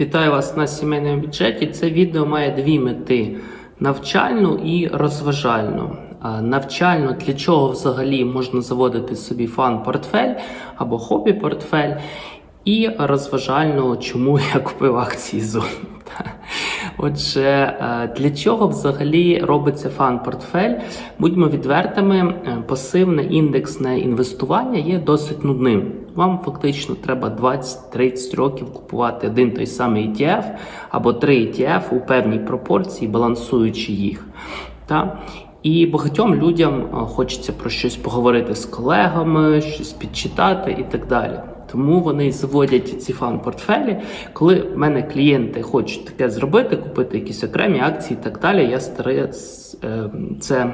Вітаю вас на сімейному бюджеті. Це відео має дві мети: навчальну і розважальну. Навчально для чого взагалі можна заводити собі фан-портфель або хобі-портфель, і розважально, чому я купив акції Zoom. Отже, е, для чого взагалі робиться фан-портфель? Будьмо відвертими, е, пасивне індексне інвестування є досить нудним. Вам фактично треба 20-30 років купувати один той самий ETF або три ETF у певній пропорції, балансуючи їх. Та? І багатьом людям хочеться про щось поговорити з колегами, щось підчитати і так далі. Тому вони заводять ці фан-портфелі. Коли в мене клієнти хочуть таке зробити, купити якісь окремі акції і так далі, я стараюсь е, це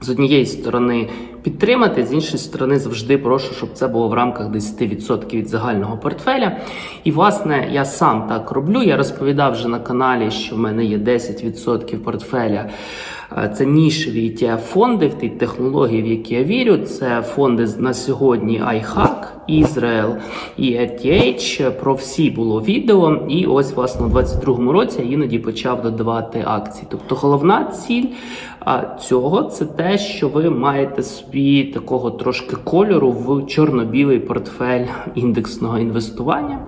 з однієї сторони підтримати, з іншої сторони, завжди прошу, щоб це було в рамках 10% від загального портфеля. І, власне, я сам так роблю. Я розповідав вже на каналі, що в мене є 10% портфеля. Е, Це нішеві ETF фонди в тій технології, в які я вірю. Це фонди на сьогодні iHack, Israel і ETH. Про всі було відео. І ось, власне, у 22-му році я іноді почав додавати акції. Тобто головна ціль цього це те, що ви маєте собі такого трошки кольору в чорно-білий портфель індексного інвестування.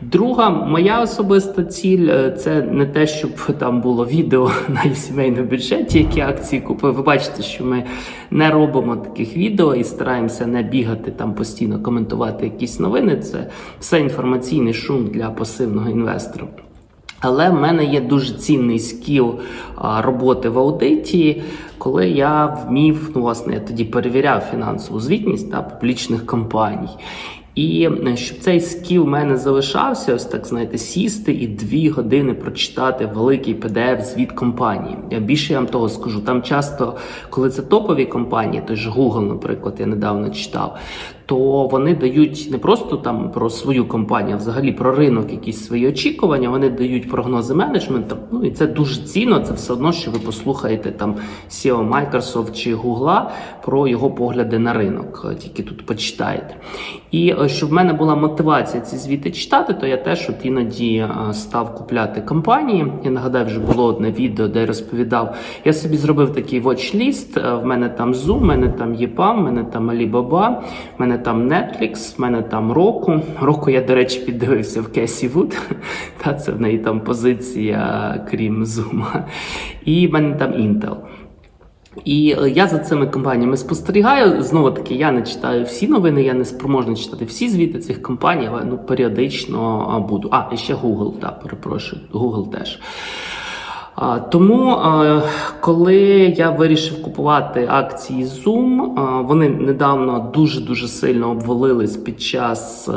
Друга моя особиста ціль е, це не те, щоб там було відео на сімейному бюджеті, які акції купив. Ви бачите, що ми не робимо таких відео і стараємося не бігати там постійно коментувати якісь новини. Це все інформаційний шум для пасивного інвестора. Але в мене є дуже цінний скіл роботи в аудиті, коли я вмів, ну власне, я тоді перевіряв фінансову звітність та публічних компаній. І е, щоб цей скіл в мене залишався, ось так знаєте, сісти і дві години прочитати великий PDF звіт компанії. Я більше я вам того скажу. Там часто, коли це топові компанії, той ж Google, наприклад, я недавно читав, то вони дають не просто там про свою компанію, а взагалі про ринок, якісь свої очікування. Вони дають прогнози менеджменту. Ну і це дуже цінно. Це все одно, що ви послухаєте там CEO Microsoft чи Google про його погляди на ринок. Е, Тільки тут почитаєте. І е, щоб в мене була мотивація ці звіти читати, то я теж от іноді е, став купляти компанії. Я нагадаю, вже було одне відео, де я розповідав. Я собі зробив такий watch-ліст. В мене там Zoom, в мене там EPAM, в мене там Alibaba, в мене там Netflix, в мене там Roku. Roku я, до речі, піддивився в Кесі Вуд. Та це в неї там позиція, крім Zoom. І в мене там Intel. І е, я за цими компаніями спостерігаю. Знову таки, я не читаю всі новини, я не спроможний читати всі звіти цих компаній, але ну періодично буду. А, і ще Google, так, перепрошую, Google теж. Тому, коли я вирішив купувати акції Zoom, вони недавно дуже дуже сильно обвалились під час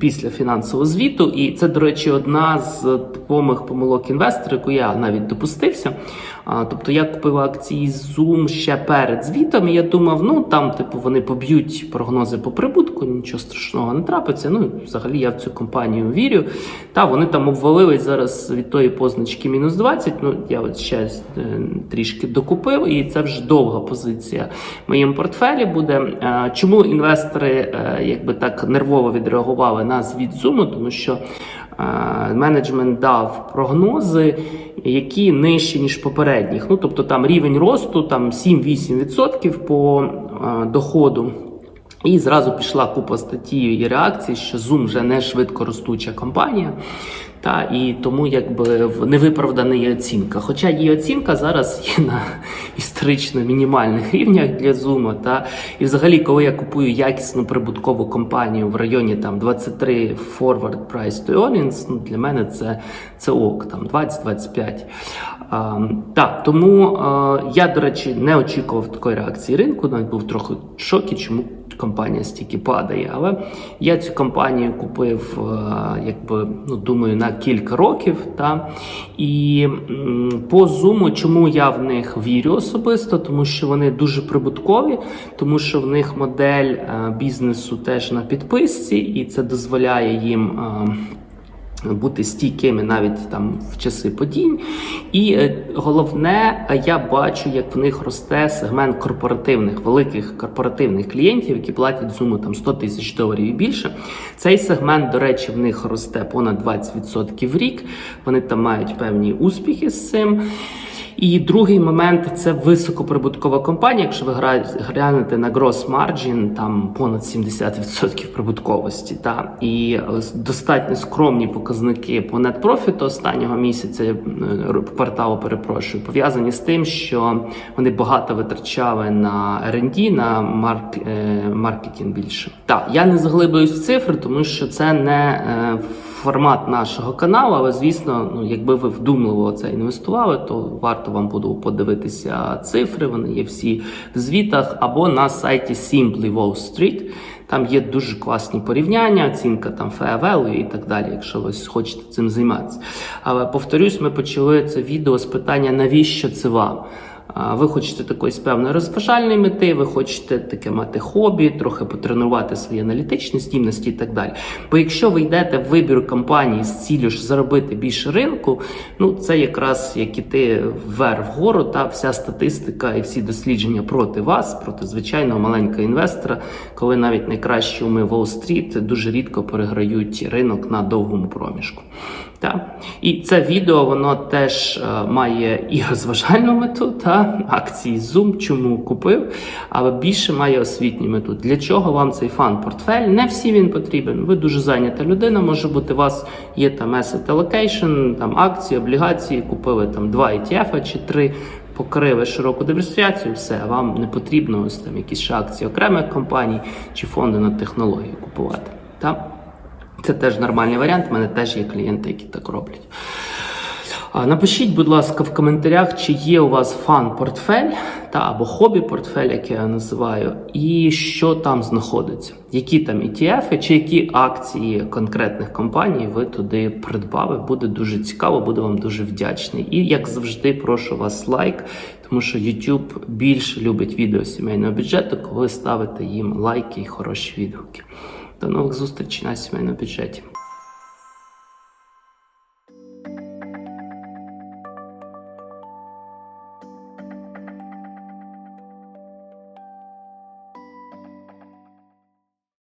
після фінансового звіту. І це, до речі, одна з типових помилок інвестора, яку я навіть допустився. Тобто я купив акції Zoom ще перед звітом, і я думав, ну там, типу, вони поб'ють прогнози по прибутку, нічого страшного не трапиться. Ну, взагалі я в цю компанію вірю. Та вони там обвалились зараз від тої позначки мінус 20. Ну, я от ще е, трішки докупив, і це вже довга позиція в моєму портфелі буде. Чому інвестори е, якби так нервово відреагували на звіт Zoom? Тому що менеджмент дав прогнози, які нижчі ніж попередніх. Ну тобто там рівень росту там 7-8% по е, доходу. І зразу пішла купа статті і реакцій, що Zoom вже не швидко ростуча компанія. Та і тому якби в- невиправдана є оцінка. Хоча її оцінка зараз є на історично мінімальних рівнях для Zoom. Та і взагалі, коли я купую якісну прибуткову компанію в районі там 23 forward price to earnings, ну для мене це, це ок, там 20-25. А, так, тому а, я, до речі, не очікував такої реакції ринку, навіть був трохи в шокі, чому компанія стільки падає. Але я цю компанію купив, е, якби ну думаю, на кілька років. Та і по зуму, чому я в них вірю особисто, тому що вони дуже прибуткові, тому що в них модель е, бізнесу теж на підписці, і це дозволяє їм. Бути стійкими навіть там в часи подій. І е, головне, е, я бачу, як в них росте сегмент корпоративних, великих корпоративних клієнтів, які платять суму там 100 тисяч доларів і більше. Цей сегмент, до речі, в них росте понад 20% в рік. Вони там мають певні успіхи з цим. І другий момент це високоприбуткова компанія. Якщо ви глянете на gross margin, там понад 70% прибутковості. Та і е, достатньо скромні показники по net profit останнього місяця е, кварталу, перепрошую, пов'язані з тим, що вони багато витрачали на R&D, на марк, е, маркетинг більше. Так, я не заглиблююсь в цифри, тому що це не формат нашого каналу, але звісно, ну якби ви вдумливо це інвестували, то варто вам буде подивитися цифри. Вони є всі в звітах або на сайті Simply Wall Street. Там є дуже класні порівняння, оцінка там феавелу і так далі, якщо ви хочете цим займатися. Але повторюсь, ми почали це відео з питання, навіщо це вам? Ви хочете такої певної розважальної мети, ви хочете таке мати хобі, трохи потренувати свої аналітичні здібності і так далі. Бо якщо ви йдете в вибір компанії з ціллю ж заробити більше ринку, ну це якраз як іти вверх вгору, та вся статистика і всі дослідження проти вас, проти звичайного маленького інвестора, коли навіть найкращі уми Уолл-стріт дуже рідко переграють ринок на довгому проміжку. Та? І це відео воно теж е, має і розважальну мету, та акції Zoom, чому купив, але більше має освітню мету. Для чого вам цей фан-портфель? Не всі він потрібен. Ви дуже зайнята людина. Може бути, у вас є там asset allocation, там акції, облігації, купили там два ETF чи три. Покрили широку диверсифікацію, все вам не потрібно ось там якісь акції окремих компаній чи фонди на технології купувати. Та? Це теж нормальний варіант. У мене теж є клієнти, які так роблять. Напишіть, будь ласка, в коментарях, чи є у вас фан-портфель та або хобі-портфель, як я називаю, і що там знаходиться, які там ETF, чи які акції конкретних компаній ви туди придбали. Буде дуже цікаво, буду вам дуже вдячний. І як завжди, прошу вас лайк, тому що YouTube більше любить відео сімейного бюджету, коли ставите їм лайки і хороші відгуки. До нових зустрічей на сімейному бюджеті.